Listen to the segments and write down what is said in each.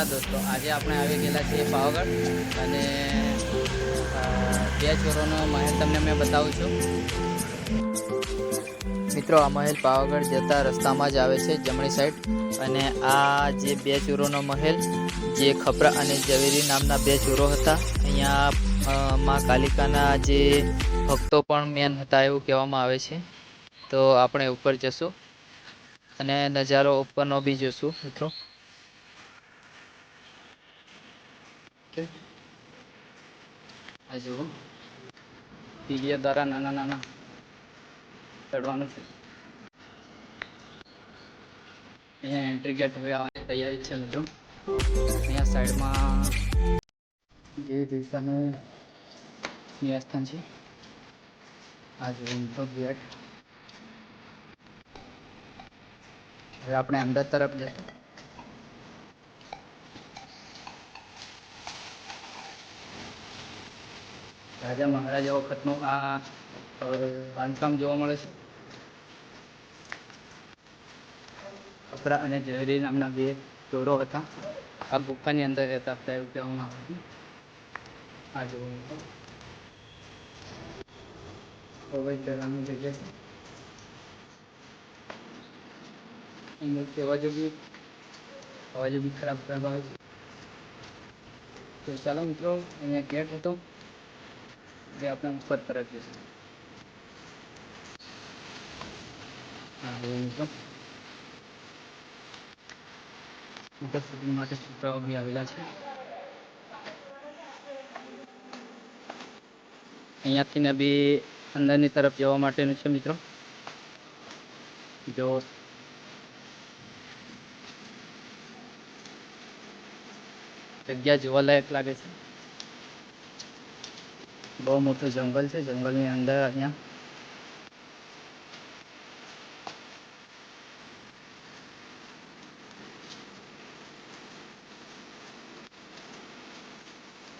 નમસ્કાર દોસ્તો. આજે આપણે આવી ગયેલા છીએ પાવાગઢ અને બે ચોરોનો મહેલ તમને મેં બતાવું છું. મિત્રો, આ મહેલ પાવાગઢ જતા રસ્તામાં જ આવે છે, જમણી સાઈડ. અને આ જે બે ચોરોનો મહેલ, જે ખપરા અને ઝવેરી નામના બે ચોરો હતા, અહીંયા માં કાલિકાના જે ભક્તો પણ મેન હતા એવું કહેવામાં આવે છે. તો આપણે ઉપર જશું અને નજારો ઉપરનો બી જોશું, મિત્રો. આ જુઓ ટીવીઓ દ્વારા નાના નાના ચડવાનું છે. અહીંયા એન્ટ્રી ગેટ હવે આવવાની તૈયારી છે બધું. અહીંયા સાઈડમાં જે રીતનું નિવાસસ્થાન છે. આ જુઓ ગેટ હવે આપણે અંદર તરફ જઈશું રાજા મહારાજા વખતનું આ બાંધકામ જોવા મળે છે. કપરા અને ઝવેરી નામના બે ચોરો હતા. આ ગુફાની અંદર રહેતા હતા એવું કહેવામાં આવે છે. આ જવાની જેવી અવાજ બી ખરાબ ખરાબ આવે છે. તો ચાલો મિત્રો, અહીંયા ગેટ હતો. જે આપણે મફત તરફ સુધી માટે છોકરાઓ બી આવેલા છે. અહીંયાથી ને બી અંદરની તરફ જવા માટેનું છે મિત્રો. જો જગ્યા જોવાલાયક લાગે છે. બહુ મોટું જંગલ છે જંગલની અંદર અહીંયા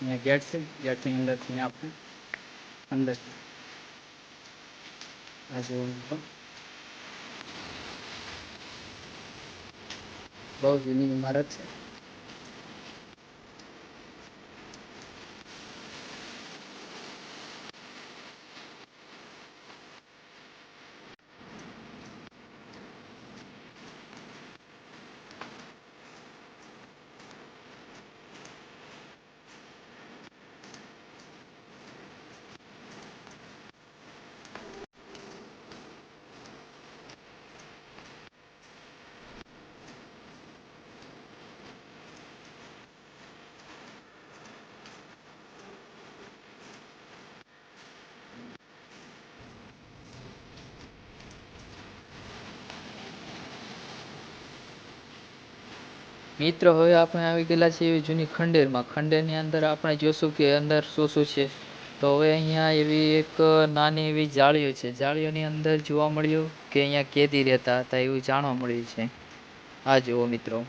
અહીંયા ગેટ છે ગેટની અંદરથી આપણે અંદર આ જુઓ મિત્રો. બહુ જૂની ઇમારત છે મિત્રો હવે આપણે આવી ગયેલા છીએ એવી જૂની ખંડેરમાં. ખંડેરની અંદર આપણે જોશું કે અંદર શું શું છે. તો હવે અહીંયા એવી એક નાની એવી જાળીઓ છે. જાળીઓની અંદર જોવા મળ્યું કે અહીંયા કેદી રહેતા હતા એવું જાણવા મળ્યું છે. આ જુઓ મિત્રો.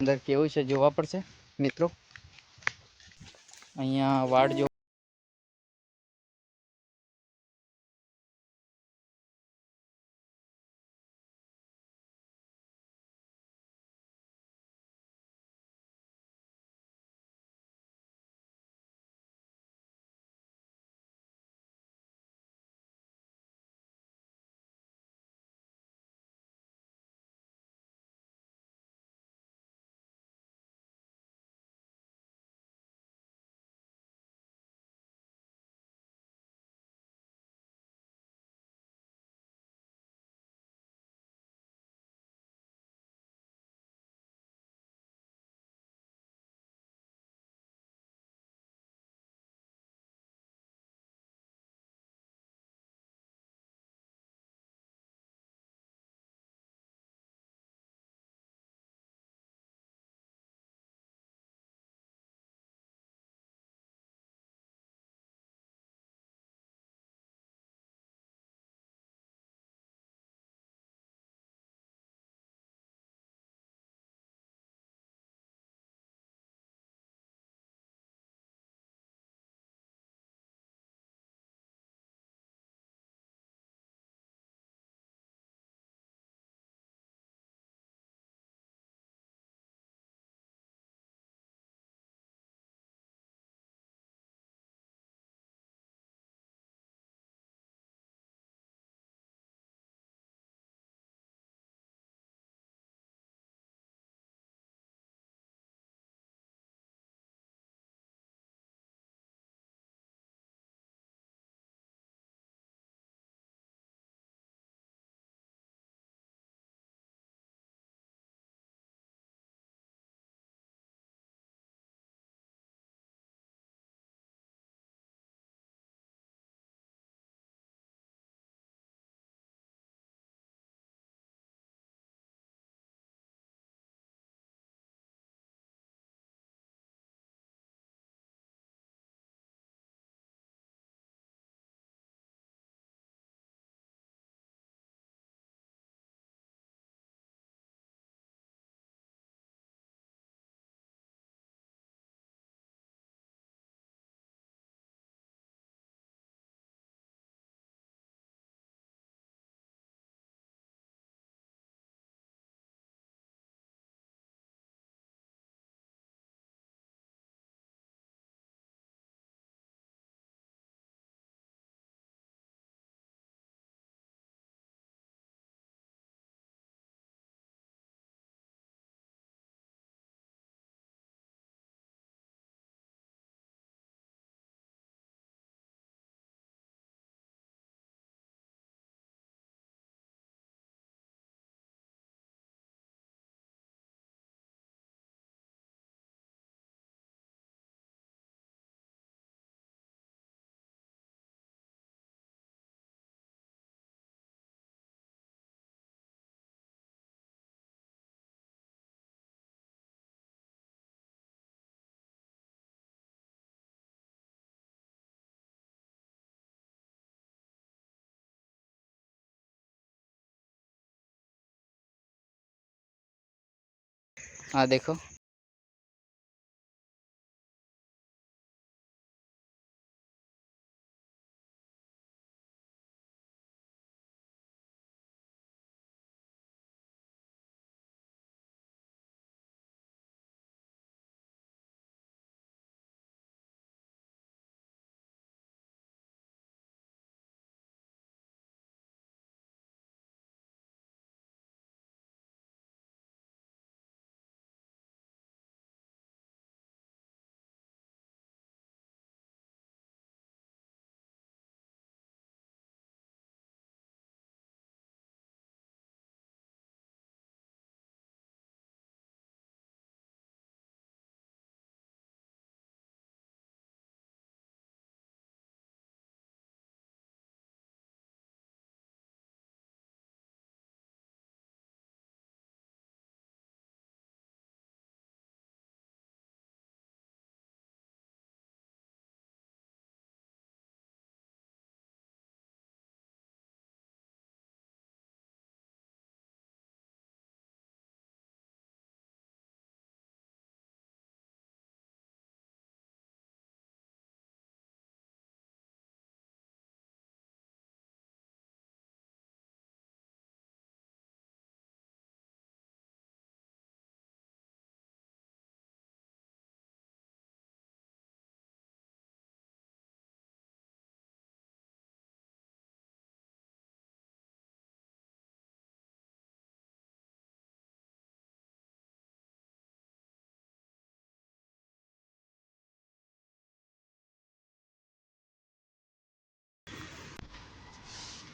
અંદર કેવું છે જોવા પડશે મિત્રો? અહીંયા વાડ જો हाँ देखो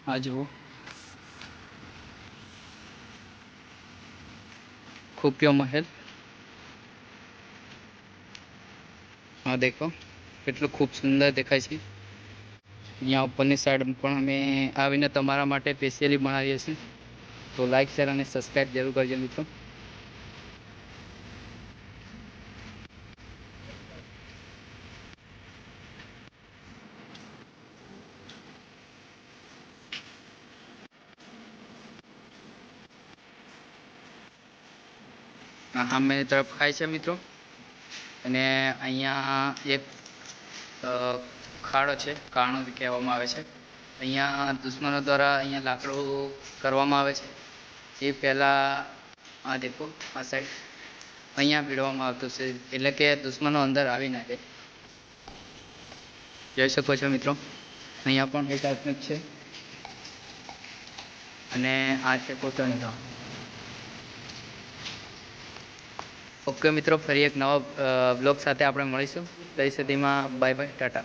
આ જુઓ. ખુફિયો મહેલ. હા, દેખો. કેટલું ખૂબ સુંદર દેખાય છે. અહીંયા ઉપરની સાઈડ પણ અમે આવીને તમારા માટે સ્પેશિયલી બનાવીએ છીએ. તો લાઈક શેર અને સબસ્ક્રાઈબ જરૂર કરજો મિત્રો. આ સામે તરફ ખાય છે મિત્રો. અને અહીંયા એક ખાડો છે કાણો કહેવામાં આવે છે. અહીંયા દુશ્મનો દ્વારા અહીંયા લાકડું કરવામાં આવે છે. એ પહેલાં, આ દેખો, આ સાઈડ અહીંયા ભીડવામાં આવતું છે, એટલે કે દુશ્મનો અંદર આવી નાખે જોઈ શકો છો મિત્રો, અહીંયા પણ એક ટાઈપનું છે. અને આ છે કોટણી ઓકે મિત્રો ફરી એક નવા બ્લોગ સાથે આપણે મળીશું. ત્યાં સુધીમાં બાય બાય ટાટા